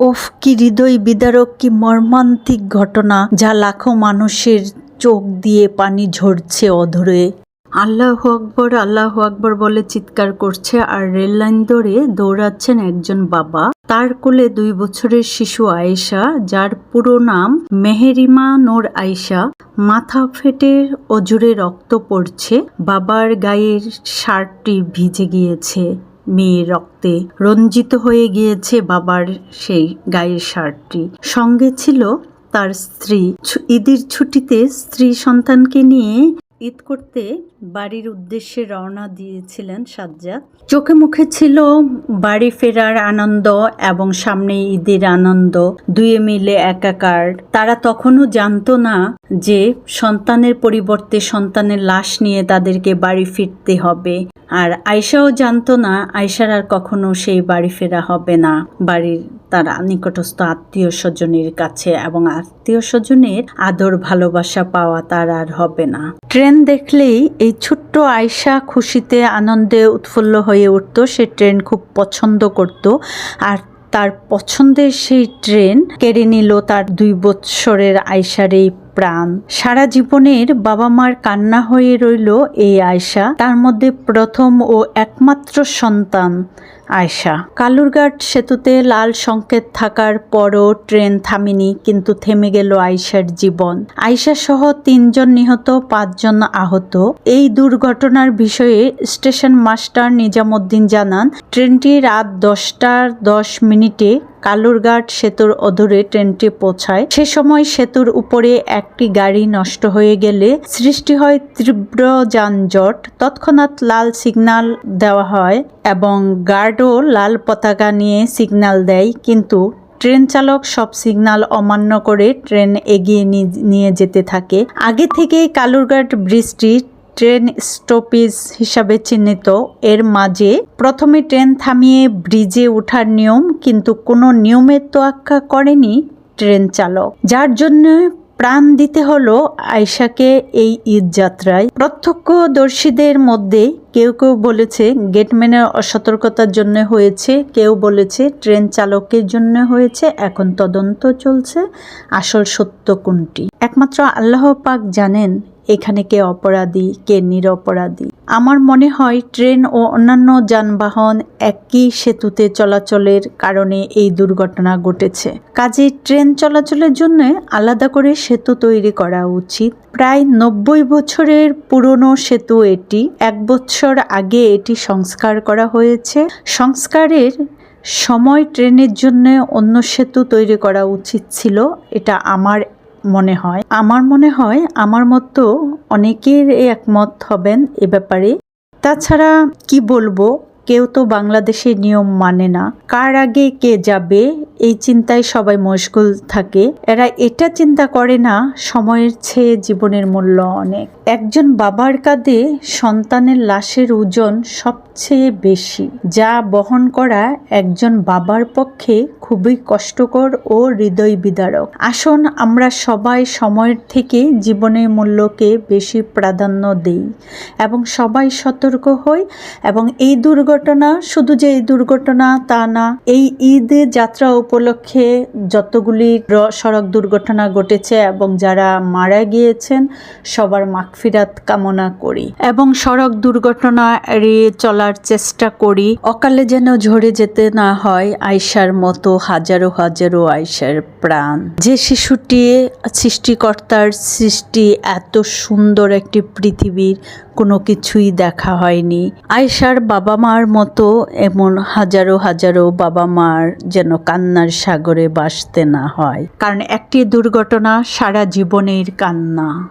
ওফ, কি হৃদয় বিদারক, কি মর্মান্তিক ঘটনা, যা লাখো মানুষের চোখ দিয়ে পানি ঝরছে অধরে। আল্লাহ আকবর আল্লাহ আকবর বলে চিৎকার করছে, আর রেল লাইন ধরে দৌড়াচ্ছেন একজন বাবা। তার কোলে দুই বছরের শিশু আয়েশা, যার পুরো নাম মেহেরিমা নোর আয়েশা। মাথা ফেটে অজুরে রক্ত পড়ছে, বাবার গায়ের শার্টটি ভিজে গিয়েছে। মেয়ের রক্তে রঞ্জিত হয়ে গিয়েছে বাবার সেই গায়ের শার্টটি সঙ্গে ছিল তার স্ত্রী। ঈদের ছুটিতে স্ত্রী সন্তানকে নিয়ে ঈদ করতে বাড়ির উদ্দেশ্যে রওনা দিয়েছিলেন সাজ্জাদ। চোখে মুখে ছিল বাড়ি ফেরার আনন্দ এবং সামনে ঈদের আনন্দ। দুয়ে মিলে একাকার। তারা তখনও জানতো না যে সন্তানের পরিবর্তে সন্তানের লাশ নিয়ে তাদেরকে বাড়ি ফিরতে হবে। আর আয়সাও জানতো না আয়সার আর কখনো সেই বাড়ি ফেরা হবে না। বাড়ির তারা নিকটস্থ আত্মীয় স্বজনের কাছে এবং আত্মীয় স্বজনের আদর ভালোবাসা পাওয়া তার আর হবে না। ট্রেন দেখলেই এই ছোট্ট আয়সা খুশিতে, আনন্দে উৎফুল্ল হয়ে উঠত। সে ট্রেন খুব পছন্দ করত আর তার পছন্দের সেই ট্রেন কেড়ে নিল তার দুই বৎসরের আয়সার এই প্রাণ। সারা জীবনের বাবা মার কান্না হয়ে রইল এই আয়সা তার মধ্যে প্রথম ও একমাত্র সন্তান আয়সা কালুরঘাট সেতুতে লাল সংকেত থাকার পরও ট্রেন থামেনি, কিন্তু থেমে গেল আয়সার জীবন। আয়সা সহ তিনজন নিহত, পাঁচজন আহত। এই দুর্ঘটনার বিষয়ে স্টেশন মাস্টার নিজামুদ্দিন জানান, ট্রেনটি রাত দশটার দশ মিনিটে কালুরঘাট সেতুর অদূরে ট্রেনটি পৌঁছায়। সে সময় সেতুর উপরে একটি গাড়ি নষ্ট হয়ে গেলে সৃষ্টি হয় তীব্র যানজট। তৎক্ষণাৎ লাল সিগন্যাল দেওয়া হয় এবং গার্ডও লাল পতাকা নিয়ে সিগন্যাল দেয়, কিন্তু ট্রেন চালক সব সিগনাল অমান্য করে ট্রেন এগিয়ে নিয়ে যেতে থাকে। আগে থেকেই কালুরঘাট ব্রিজটি ট্রেন স্টপেজ হিসাবে চিহ্নিত। এর মাঝে প্রথমে ট্রেন থামিয়ে ব্রিজে ওঠার নিয়ম, কিন্তু কোনো নিয়মের তোয়াক্কা করেনি ট্রেন চালক। যার জন্য প্রাণ দিতে হলো আয়শাকে এই ঈদ যাত্রায়। প্রত্যক্ষদর্শীদের মধ্যে কেউ কেউ বলেছে গেটম্যানের অসতর্কতার জন্য হয়েছে। কেউ বলেছে, ট্রেন চালকের জন্য হয়েছে। এখন তদন্ত চলছে। আসল সত্য কোনটি? একমাত্র আল্লাহ পাক জানেন এখানে কে অপরাধী, কে নিরপরাধী। আমার মনে হয় ট্রেন ও অন্যান্য যানবাহন একই সেতুতে চলাচলের কারণে এই দুর্ঘটনা ঘটেছে। কাজে ট্রেন চলাচলের জন্য আলাদা করে সেতু তৈরি করা উচিত। প্রায় নব্বই বছরের পুরনো সেতু এটি। এক বছর আগে এটি সংস্কার করা হয়েছে। সংস্কারের সময় ট্রেনের জন্য অন্য সেতু তৈরি করা উচিত ছিল। এটা আমার মনে হয়। আমার মনে হয় আমার মতো অনেকের একমত হবেন এ ব্যাপারে। তাছাড়া কি বলব? কেউ তো বাংলাদেশের নিয়ম মানে না। কার আগে কে যাবে, এই চিন্তায় সবাই মশগুল থাকে। এরা এটা চিন্তা করে না, সময়ের চেয়ে জীবনের মূল্য অনেক। একজন বাবার কাঁধে সন্তানের লাশের ওজন সবচেয়ে বেশি, যা বহন করা একজন বাবার পক্ষে খুবই কষ্টকর ও হৃদয় বিদারক আসুন আমরা সবাই সময়ের থেকে জীবনের মূল্যকে বেশি প্রাধান্য দেই এবং সবাই সতর্ক হই এবং এই দুর্ঘটনা শুধু যে এই দুর্ঘটনা তা না, এই ঈদ যাত্রা উপলক্ষে যতগুলি সড়ক দুর্ঘটনা ঘটেছে এবং যারা মারা গিয়েছেন, সবার মাগফিরাত কামনা করি এবং সড়ক দুর্ঘটনা এড়িয়ে চলার চেষ্টা করি। অকালে যেন ঝরে যেতে না হয় আয়সার মতো হাজারো হাজারো আয়সার প্রাণ। যে শিশুটি, সৃষ্টিকর্তার সৃষ্টি, এত সুন্দর একটি পৃথিবীর কোনো কিছুই দেখা হয়নি। আয়সার বাবা মার মতো এমন হাজারো হাজারো বাবা মার যেন কান্নার সাগরে বাসতে না হয়। কারণ একটি দুর্ঘটনা সারা জীবনের কান্না।